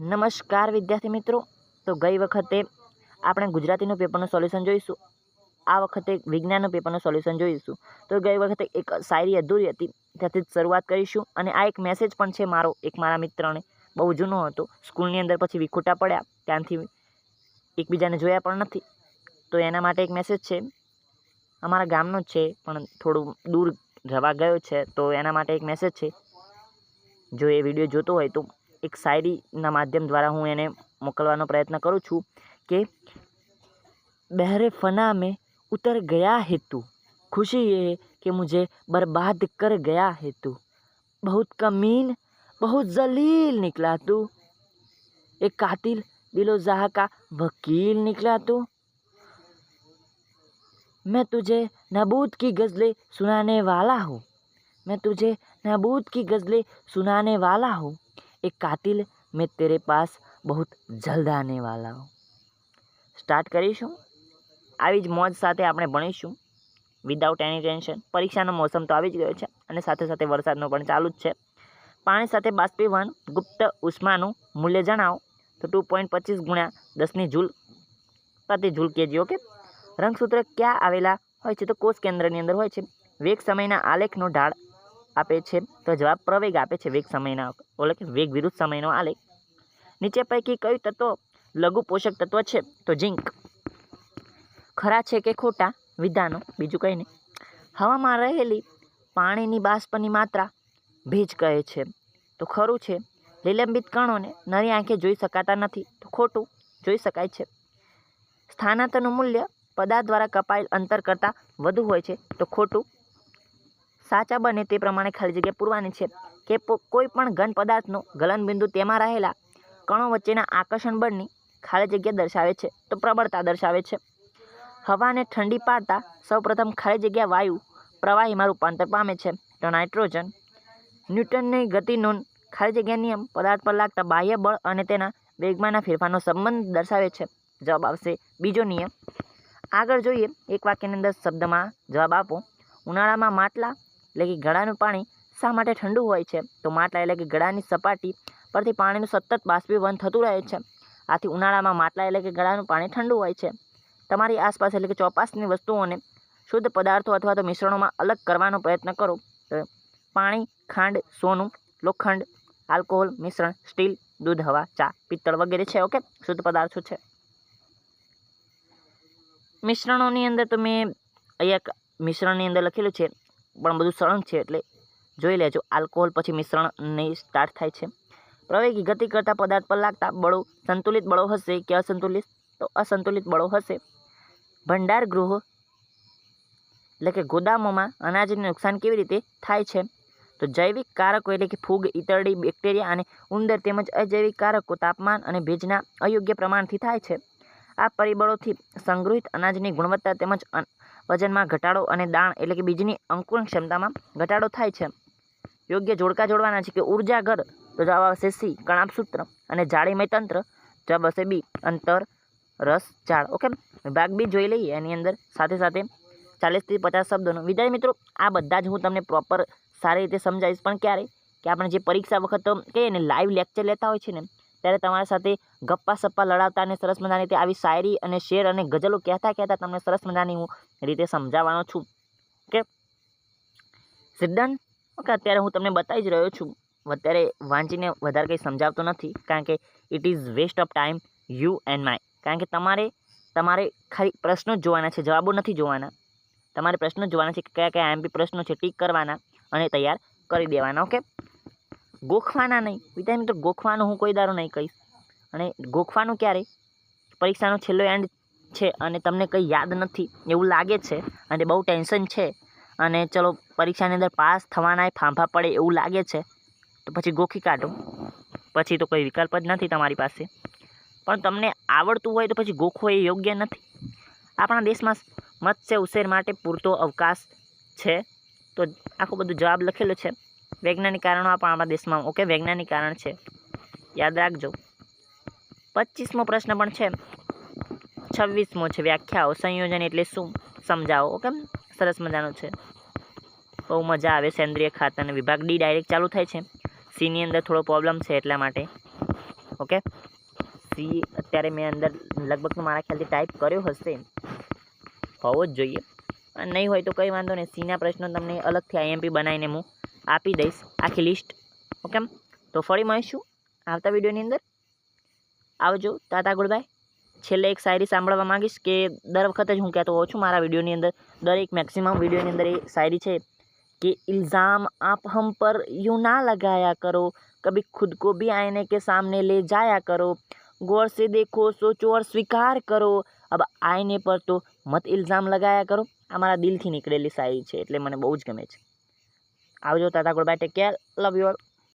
નમસ્કાર, વિદ્યાર્થી મિત્રો. તો ગઈ વખતે આપણે ગુજરાતીનું પેપરનું સોલ્યુશન જોઈશું. આ વખતે વિજ્ઞાનનું પેપરનું સોલ્યુશન જોઈશું. તો ગઈ વખતે એક શાયરી અધૂરી હતી. ત્યાંથી જ શરૂઆત કરીશું. અને આ એક મેસેજ પણ છે મારો, એક મારા મિત્રને. બહુ જૂનો હતો. સ્કૂલની અંદર પછી વિખોટા પડ્યા. ત્યાંથી એકબીજાને જોયા પણ નથી. તો એના માટે એક મેસેજ છે. અમારા ગામનો જ છે, પણ થોડું દૂર જવા ગયો છે. તો એના માટે એક મેસેજ છે. જો એ વીડિયો જોતો હોય તો એક શાયરીના માધ્યમ દ્વારા હું એને મોકલવાનો પ્રયત્ન કરું છું કે બહેરે ફના में उतर गया है तू खुशी ये कि मुझे बर्बाद कर गया है तू बहुत कमीन बहुत जलील निकला तू एक कातिल दिलो जहा का वकील निकला तू मैं तुझे नबूद की गज़लें सुनाने वाला हूँ मैं तुझे नबूद की गज़लें सुनाने वाला हूँ ये કાતિલ મેં તેરે પાસ બહુત જલ્દ આને વાલા હું સ્ટાર્ટ કરીશું. આવી જ મોજ સાથે આપણે ભણીશું. વિદાઉટ એની ટેન્શન પરીક્ષાનો મોસમ તો આવી જ ગયો છે અને સાથે સાથે વરસાદનો પણ ચાલુ જ છે. પાણી સાથે બાષ્પીભવન. ગુપ્ત ઉષ્માનું મૂલ્ય જણાવો. તો ટુ પોઈન્ટ પચીસ ગુણ્યા દસની ઝૂલ પ્રતિ ઝૂલ કેજી ઓકે રંગસૂત્ર ક્યાં આવેલા હોય છે? તો કોષ કેન્દ્રની અંદર હોય છે. વેગ સમયના આલેખનો ઢાળ આપે છે, તો જવાબ પ્રવેગ આપે છે વેગ સમયના એટલે કે વેગ વિરુદ્ધ સમયનો આલેખ. નીચે પૈકી કયું તત્વ લઘુ પોષક તત્વ છે? તો ઝીંક. ખરા છે કે ખોટા? વિધાનો, બીજું કંઈ નહીં. હવામાં રહેલી પાણીની બાષ્પની માત્રા ભેજ કહે છે. તો ખરું છે, લીલંબિત કણોને નરી આંખે જોઈ શકાતા નથી, તો ખોટું જોઈ શકાય છે. સ્થાનાંતરનું મૂલ્ય પદાર્થ દ્વારા કપાયેલ અંતર કરતાં વધુ હોય છે, તો ખોટું સાચા બને તે પ્રમાણે ખાલી જગ્યા પૂરવાની છે. કે કોઈ પણ ઘન પદાર્થનો ગલનબિંદુ તેમાં રહેલા કણો વચ્ચેના આકર્ષણ બળની ખાલી જગ્યા દર્શાવે છે, તો પ્રબળતા દર્શાવે છે. હવાને ઠંડી પાડતા સૌપ્રથમ ખાલી જગ્યા વાયુ પ્રવાહીમાં રૂપાંતર પામે છે. તો નાઇટ્રોજન, ન્યૂટનની ગતિનો ખાલી જગ્યા નિયમ પદાર્થ પર લાગતા બાહ્ય બળ અને તેના વેગમાંના ફેરફારનો સંબંધ દર્શાવે છે. જવાબ આવશે બીજો નિયમ. આગળ જોઈએ એક વાક્યની અંદર શબ્દમાં જવાબ આપો. ઉનાળામાં માટલા એટલે કે ગળાનું પાણી શા માટે ઠંડુ હોય છે? તો માટલા એટલે કે ગળાની સપાટી પરથી પાણીનું સતત બાષ્પીભવન થતું રહે છે. આથી ઉનાળામાં માટલા એટલે કે ગળાનું પાણી ઠંડુ હોય છે. તમારી આસપાસ એટલે કે ચોપાસની વસ્તુઓને શુદ્ધ પદાર્થો અથવા તો મિશ્રણોમાં અલગ કરવાનો પ્રયત્ન કરો. પાણી, ખાંડ, સોનું, લોખંડ, આલ્કોહોલ, મિશ્રણ, સ્ટીલ, દૂધ, હવા, ચા, પિત્તળ વગેરે છે, ઓકે? શુદ્ધ પદાર્થો છે. મિશ્રણોની અંદર તો મેં અહીંયા મિશ્રણની અંદર લખેલું છે. પણ બધું સળંગ છે એટલે જોઈ લેજો. આલ્કોહોલ પછી મિશ્રણ નહીં સ્ટાર્ટ થાય છે. પ્રવેગી ગતિ કરતા પદાર્થ પર લાગતા બળો સંતુલિત બળો હશે કે અસંતુલિત? તો અસંતુલિત બળો હશે. ભંડાર ગૃહ એટલે કે ગોદામોમાં અનાજને નુકસાન કેવી રીતે થાય છે? તો જૈવિક કારકો એટલે કે ફૂગ, ઈતરડી, બેક્ટેરિયા અને ઉંદર તેમજ અજૈવિક કારકો તાપમાન અને ભેજના અયોગ્ય પ્રમાણથી થાય છે. આ પરિબળોથી સંગ્રહિત અનાજની ગુણવત્તા તેમજ વજનમાં ઘટાડો અને દાણ એટલે કે બીજની અંકુરણ ક્ષમતામાં ઘટાડો થાય છે. યોગ્ય જોડકા જોડવાના છે કે ઊર્જા ઘર તો જવાબ આવશે સી, કણાપસૂત્ર અને જાળીમય તંત્ર. જવાબ આવશે બી, અંતર, રસ ઝાડ ઓકે? ભાગ બી જોઈ લઈએ એની અંદર. સાથે સાથે ચાલીસથી પચાસ શબ્દોનો. વિદ્યાર્થી મિત્રો, આ બધા જ હું તમને પ્રોપર સારી રીતે સમજાવીશ. પણ ક્યારે? કે આપણે જે પરીક્ષા વખત કહીએ ને લાઈવ લેક્ચર લેતા હોય છે ને ત્યારે તમારા સાથે ગપ્પા સપ્પા લડાવતા અને સરસ મજાની રીતે આવી શાયરી અને શેર અને ગઝલો કહેતા કહેતા તમને સરસ મજાની હું રીતે સમજાવવાનો છું. કે સિદ્ધાંત ઓકે અત્યારે હું તમને બતાવી જ રહ્યો છું. અત્યારે વાંચીને વધારે કંઈ સમજાવતો નથી, કારણ કે it is waste of time you and my કારણ કે તમારે તમારે ખાલી પ્રશ્નો જ જોવાના છે, જવાબો નથી જોવાના. તમારે પ્રશ્નો જોવાના છે કે કયા કયા એમપી પ્રશ્નો છે, ટીક કરવાના અને તૈયાર કરી દેવાના ઓકે ગોખવાના નહીં. વિદ્યાર્થી મિત્રો, ગોખવાનું હું કોઈ દારો નહીં કહીશ. અને ગોખવાનું ક્યારે? પરીક્ષાનો છેલ્લો એન્ડ છે અને તમને કંઈ યાદ નથી, એવું લાગે છે અને બહુ ટેન્શન છે અને ચલો પરીક્ષાની અંદર પાસ થવાના ફાંફા પડે એવું લાગે છે, તો પછી ગોખી કાઢો. પછી તો કોઈ વિકલ્પ જ નથી તમારી પાસે. પણ તમને આવડતું હોય તો પછી ગોખવો એ યોગ્ય નથી. આપણા દેશમાં મત્સ્ય ઉછેર માટે પૂરતો અવકાશ છે. તો આખું બધું જવાબ લખેલો છે. વૈજ્ઞાનિક કારણો પણ આપણા દેશમાં. ઓકે, વૈજ્ઞાનિક કારણ છે. યાદ રાખજો. પચીસમો પ્રશ્ન પણ છે. છવ્વીસમો છે. વ્યાખ્યાઓ, સંયોજન એટલે શું? સમજાવો. ઓકે, સરસ મજાનું છે. બહુ મજા આવે સેન્દ્રિય ખાતરનો વિભાગ ડી ડાયરેક્ટ ચાલુ થાય છે. સીની અંદર થોડો પ્રોબ્લેમ છે એટલા માટે. ઓકે? સી અત્યારે મેં અંદર લગભગ મારા ખ્યાલથી ટાઈપ કર્યો હશે. હોવો જ જોઈએ. નહીં હોય તો કંઈ વાંધો નહીં. સીના પ્રશ્નો તમને અલગથી આઈએમપી બનાવીને હું આપી દઈશ આખી લિસ્ટ. ઓકે તો ફરી મળીશું આવતા વિડીયોની અંદર. આવજો તાતા ગુડ છેલ્લે એક શાયરી સાંભળવા માગીશ કે દર વખતે જ હું કહેતો હોઉં છું મારા વિડીયોની અંદર, દરેક મેક્સિમમ વિડીયોની અંદર એ શાયરી છે કે ઇલ્ઝામ આપ હમ પર યું ના લગાયા કરો. કભી ખુદ કો ભી આયને કે સામને લે જાયા કરો. ગૌર સે દેખો, સોચો ઓર સ્વીકાર કરો. અબ આઈને પર તો મત ઇલ્ઝામ લગાયા કરો. આ મારા દિલથી નીકળેલી શાયરી છે, એટલે મને બહુ જ ગમે છે. આવજો tata good bye take care love you all